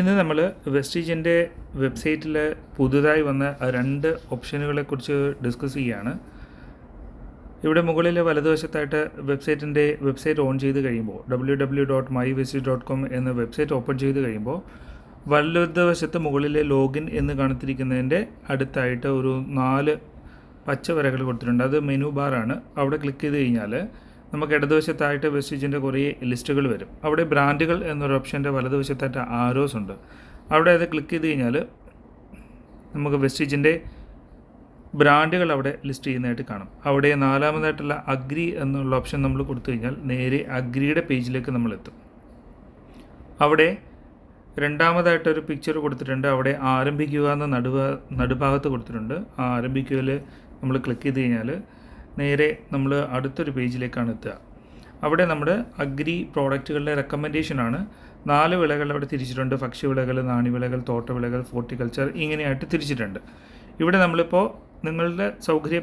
ഇന്ന് നമ്മൾ വെസ്റ്റീജിന്റെ വെബ്സൈറ്റിൽ പുതുതായി വന്ന രണ്ട് ഓപ്ഷനുകളെക്കുറിച്ച് ഡിസ്കസ് ചെയ്യുകയാണ് ഇവിടെ മുകളിൽ വലതുവശത്തായിട്ട് വെബ്സൈറ്റിന്റെ വെബ്സൈറ്റ് ഓൺ ചെയ്ത് കഴിയുമ്പോൾ W W dot my vestige dot com എന്ന വെബ്സൈറ്റ് ഓപ്പൺ ചെയ്ത് കഴിയുമ്പോൾ വലതുവശത്ത് മുകളിലെ ലോഗിൻ എന്ന് കാണിച്ചിരിക്കുന്നതിന്റെ അടുത്തായിട്ട് ഒരു നാല് പച്ച വരകൾ കൊടുത്തിട്ടുണ്ട്. അത് മെനു ബാറാണ്. അവിടെ ക്ലിക്ക് ചെയ്ത് കഴിഞ്ഞാൽ നമുക്ക് ഇടതുവശത്തായിട്ട് വെസ്റ്റീജിന്റെ കുറേ ലിസ്റ്റുകൾ വരും. അവിടെ ബ്രാൻഡുകൾ എന്നൊരു ഓപ്ഷന്റെ വലതുവശത്തായിട്ട് ആരോസ് ഉണ്ട്. അവിടെ അത് ക്ലിക്ക് ചെയ്ത് കഴിഞ്ഞാൽ നമുക്ക് വെസ്റ്റീജിന്റെ ബ്രാൻഡുകൾ അവിടെ ലിസ്റ്റ് ചെയ്യുന്നതായിട്ട് കാണും. അവിടെ നാലാമതായിട്ടുള്ള അഗ്രി എന്നുള്ള ഓപ്ഷൻ നമ്മൾ കൊടുത്തു കഴിഞ്ഞാൽ നേരെ അഗ്രിയുടെ പേജിലേക്ക് നമ്മൾ എത്തും. അവിടെ രണ്ടാമതായിട്ടൊരു പിക്ചർ കൊടുത്തിട്ടുണ്ട്. അവിടെ ആരംഭിക്കുക എന്ന നടുവ നടുഭാഗത്ത് കൊടുത്തിട്ടുണ്ട്. ആ ആരംഭിക്കുകയിൽ നമ്മൾ ക്ലിക്ക് ചെയ്ത് കഴിഞ്ഞാൽ നേരെ നമ്മൾ അടുത്തൊരു പേജിലേക്കാണ് എത്തുക. അവിടെ നമ്മുടെ അഗ്രി പ്രോഡക്റ്റുകളുടെ റെക്കമെൻഡേഷനാണ് നാല് വിളകൾ അവിടെ തിരിച്ചിട്ടുണ്ട്. ഭക്ഷ്യവിളകൾ നാണ്യവിളകൾ തോട്ടവിളകൾ ഫോർട്ടിക്കൾച്ചർ ഇങ്ങനെയായിട്ട് തിരിച്ചിട്ടുണ്ട്. ഇവിടെ നമ്മളിപ്പോൾ നിങ്ങളുടെ സൗകര്യ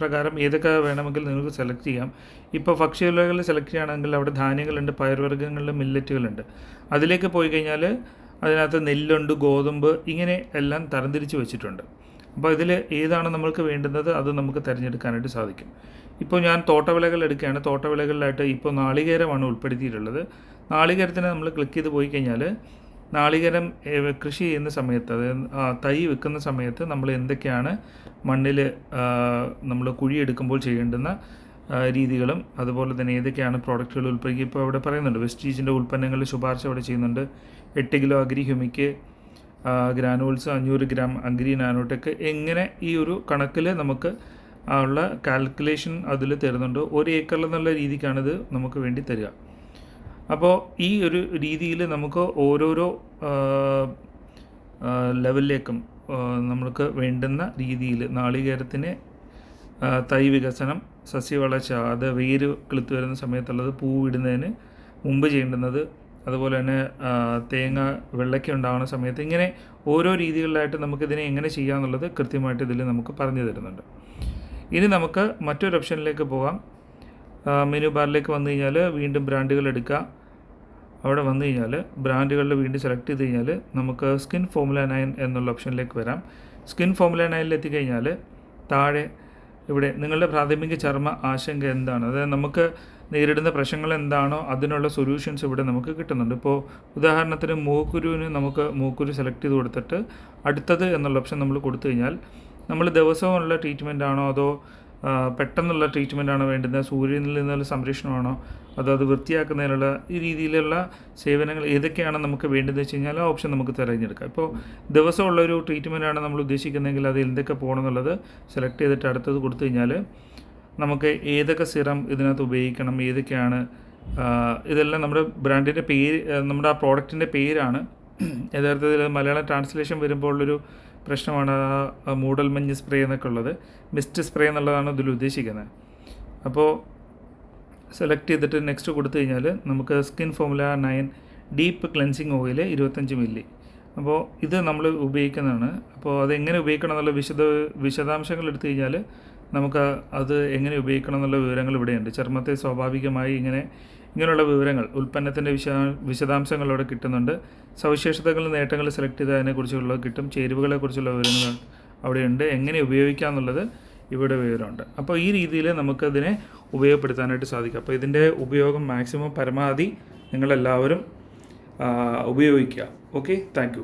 പ്രകാരം ഏതൊക്കെ വേണമെങ്കിൽ നിങ്ങൾക്ക് സെലക്ട് ചെയ്യാം. ഇപ്പോൾ ഭക്ഷ്യവിളകൾ സെലക്ട് ചെയ്യുകയാണെങ്കിൽ അവിടെ ധാന്യങ്ങളുണ്ട് പയർവർഗങ്ങളുണ്ട് മില്ലറ്റുകളുണ്ട് അതിലേക്ക് പോയി കഴിഞ്ഞാൽ അതിനകത്ത് നെല്ലുണ്ട് ഗോതമ്പ് ഇങ്ങനെ എല്ലാം തരംതിരിച്ച് വെച്ചിട്ടുണ്ട്. അപ്പോൾ ഇതിൽ ഏതാണ് നമ്മൾക്ക് വേണ്ടുന്നത് അത് നമുക്ക് തിരഞ്ഞെടുക്കാനായിട്ട് സാധിക്കും. ഇപ്പോൾ ഞാൻ തോട്ടവിളകൾ എടുക്കുകയാണ്. തോട്ടവിളകളിലായിട്ട് ഇപ്പോൾ നാളികേരമാണ് ഉൾപ്പെടുത്തിയിട്ടുള്ളത്. നാളികേരത്തിന് നമ്മൾ ക്ലിക്ക് ചെയ്ത് പോയി കഴിഞ്ഞാൽ നാളികേരം കൃഷി ചെയ്യുന്ന സമയത്ത് അതായത് തൈ വെക്കുന്ന സമയത്ത് നമ്മൾ എന്തൊക്കെയാണ് മണ്ണിൽ നമ്മൾ കുഴിയെടുക്കുമ്പോൾ ചെയ്യേണ്ടുന്ന രീതികളും അതുപോലെ തന്നെ ഏതൊക്കെയാണ് പ്രോഡക്റ്റുകൾ ഉൽപ്പാദിക്കുക ഇപ്പോൾ അവിടെ പറയുന്നുണ്ട് വെസ്റ്റീജിന്റെ ഉൽപ്പന്നങ്ങൾ ശുപാർശ അവിടെ ചെയ്യുന്നുണ്ട്. എട്ട് കിലോ അഗ്രി ഹ്യൂമിക്ക് ഗ്രാനുവൽസ് അഞ്ഞൂറ് ഗ്രാം അഗ്രി നാനോടെക്ക് എങ്ങനെ ഈ ഒരു കണക്കിൽ നമുക്ക് ഉള്ള കാൽക്കുലേഷൻ അതിൽ തരുന്നുണ്ട്? ഒരു ഏക്കറിൽ എന്നുള്ള രീതിക്കാണിത് നമുക്ക് വേണ്ടി തരിക. അപ്പോൾ ഈ ഒരു രീതിയിൽ നമുക്ക് ഓരോരോ ലെവലിലേക്കും നമ്മൾക്ക് വേണ്ടുന്ന രീതിയിൽ നാളികേരത്തിന് തൈ വികസനം സസ്യവളർച്ച അത് വേര് കിളുത്ത് വരുന്ന സമയത്തുള്ളത് പൂവിടുന്നതിന് മുമ്പ് ചെയ്യേണ്ടുന്നത് അതുപോലെ തന്നെ തേങ്ങ വെള്ളയ്ക്ക ഉണ്ടാകുന്ന സമയത്ത് ഇങ്ങനെ ഓരോ രീതികളിലായിട്ട് നമുക്കിതിനെ എങ്ങനെ ചെയ്യാമെന്നുള്ളത് കൃത്യമായിട്ട് ഇതിൽ നമുക്ക് പറഞ്ഞു തരുന്നുണ്ട്. ഇനി നമുക്ക് മറ്റൊരു ഓപ്ഷനിലേക്ക് പോകാം. മെനു ബാറിലേക്ക് വന്നു കഴിഞ്ഞാൽ വീണ്ടും ബ്രാൻഡുകൾ എടുക്കുക അവിടെ വന്നു കഴിഞ്ഞാൽ ബ്രാൻഡുകളിൽ വീണ്ടും സെലക്ട് ചെയ്ത് കഴിഞ്ഞാൽ നമുക്ക് സ്കിൻ ഫോമുല നയൻ എന്നുള്ള ഓപ്ഷനിലേക്ക് വരാം. സ്കിൻ ഫോമുല നയനിൽ എത്തിക്കഴിഞ്ഞാൽ താഴെ ഇവിടെ നിങ്ങളുടെ പ്രാഥമിക ചർമ്മ ആശങ്ക എന്താണ്? അതായത് നമുക്ക് നേരിടുന്ന പ്രശ്നങ്ങൾ എന്താണോ അതിനുള്ള സൊല്യൂഷൻസ് ഇവിടെ നമുക്ക് കിട്ടുന്നുണ്ട്. ഇപ്പോൾ ഉദാഹരണത്തിന് മൂക്കുരുവിന് നമുക്ക് മൂക്കുരു സെലക്ട് ചെയ്ത് കൊടുത്തിട്ട് അടുത്തത് എന്നുള്ള ഓപ്ഷൻ നമ്മൾ കൊടുത്തു കഴിഞ്ഞാൽ നമ്മൾ ദിവസവുമുള്ള ട്രീറ്റ്മെന്റ് ആണോ അതോ പെട്ടെന്നുള്ള ട്രീറ്റ്മെന്റ് ആണോ വേണ്ടുന്നത്? സൂര്യനിൽ നിന്നുള്ള സംരക്ഷണമാണോ? അതോ അത് വൃത്തിയാക്കുന്നതിനുള്ള ഈ രീതിയിലുള്ള സേവനങ്ങൾ ഏതൊക്കെയാണ് നമുക്ക് വേണ്ടതെന്ന് വെച്ച് കഴിഞ്ഞാൽ ആ ഓപ്ഷൻ നമുക്ക് തിരഞ്ഞെടുക്കാം. ഇപ്പോൾ ദിവസമുള്ള ഒരു ട്രീറ്റ്മെന്റ് ആണ് നമ്മൾ ഉദ്ദേശിക്കുന്നതെങ്കിൽ അത് എന്തൊക്കെ പോകണം എന്നുള്ളത് സെലക്ട് ചെയ്തിട്ട് അടുത്തത് കൊടുത്തു കഴിഞ്ഞാൽ നമുക്ക് ഏതൊക്കെ സിറം ഇതിനകത്ത് ഉപയോഗിക്കണം ഏതൊക്കെയാണ് ഇതെല്ലാം നമ്മുടെ ബ്രാൻഡിന്റെ പേര് നമ്മുടെ ആ പ്രോഡക്റ്റിന്റെ പേരാണ്. യഥാർത്ഥത്തിൽ മലയാളം ട്രാൻസ്ലേഷൻ വരുമ്പോൾ ഉള്ളൊരു പ്രശ്നമാണ് ആ മൂടൽ മഞ്ഞ് സ്പ്രേ എന്നൊക്കെ ഉള്ളത്. മിസ്റ്റ് സ്പ്രേ എന്നുള്ളതാണ് ഇതിൽ ഉദ്ദേശിക്കുന്നത്. അപ്പോൾ സെലക്ട് ചെയ്തിട്ട് നെക്സ്റ്റ് കൊടുത്തു കഴിഞ്ഞാൽ നമുക്ക് skin formula nine deep cleansing oil ഇരുപത്തഞ്ച് മില്ലി. അപ്പോൾ ഇത് നമ്മൾ ഉപയോഗിക്കുന്നതാണ്. അപ്പോൾ അത് എങ്ങനെ ഉപയോഗിക്കണം എന്നുള്ള വിശദ വിശദാംശങ്ങൾ എടുത്തു കഴിഞ്ഞാൽ നമുക്ക് അത് എങ്ങനെ ഉപയോഗിക്കണം എന്നുള്ള വിവരങ്ങൾ ഇവിടെയുണ്ട്. ചർമ്മത്തെ സ്വാഭാവികമായി ഇങ്ങനെ ഇങ്ങനെയുള്ള വിവരങ്ങൾ ഉൽപ്പന്നത്തിന്റെ വിശാ വിശദാംശങ്ങൾ അവിടെ കിട്ടുന്നുണ്ട്. സവിശേഷതകൾ നേട്ടങ്ങൾ സെലക്ട് ചെയ്ത് അതിനെക്കുറിച്ചുള്ള കിട്ടും. ചേരുവകളെക്കുറിച്ചുള്ള വിവരങ്ങൾ അവിടെയുണ്ട്. എങ്ങനെ ഉപയോഗിക്കാം എന്നുള്ളത് ഇവിടെ വിവരമുണ്ട്. അപ്പോൾ ഈ രീതിയിൽ നമുക്കതിനെ ഉപയോഗപ്പെടുത്താനായിട്ട് സാധിക്കും. അപ്പോൾ ഇതിന്റെ ഉപയോഗം മാക്സിമം പരമാവധി നിങ്ങളെല്ലാവരും ഉപയോഗിക്കുക. Okay thank